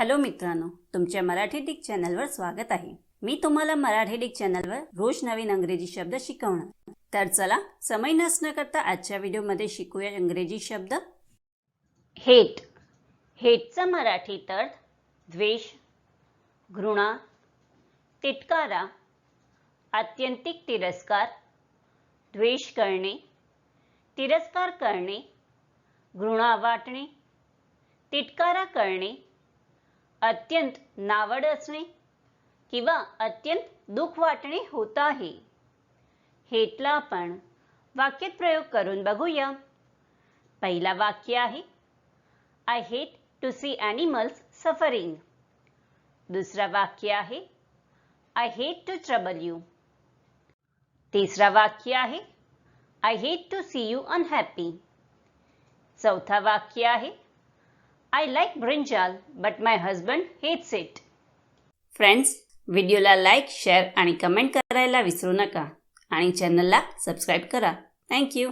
Hello मित्रांनो तुमच्या Marathi Dick चॅनलवर स्वागत आहे. मी तुम्हाला मराठी डिक चॅनलवर रोज नवीन अंग्रेजी शब्द शिकवणार. तर चला समय नसणं करता आजच्या व्हिडिओमध्ये शिकूया इंग्रजी शब्द. हेट. हेटचा मराठीत अर्थ द्वेष घृणा तिटकारा आत्यंतिक तिरस्कार द्वेष करणे तिरस्कार करणे घृणा वाटणे तिटकारा करणे अत्यंत नावड असणे किंवा अत्यंत दुःख वाटणे होत आहे. हेटला आपण वाक्यात प्रयोग करून बघूया. पहिला वाक्य आहे I hate to see animals suffering दुसरा वाक्य आहे I hate to trouble you तिसरा वाक्य आहे I hate to see you unhappy चौथा वाक्य आहे I like brinjal but my husband hates it friends व्हिडिओला लाईक शेअर आणि कमेंट करायला विसरू नका. आणि चॅनलला सबस्क्राईब करा. थँक्यू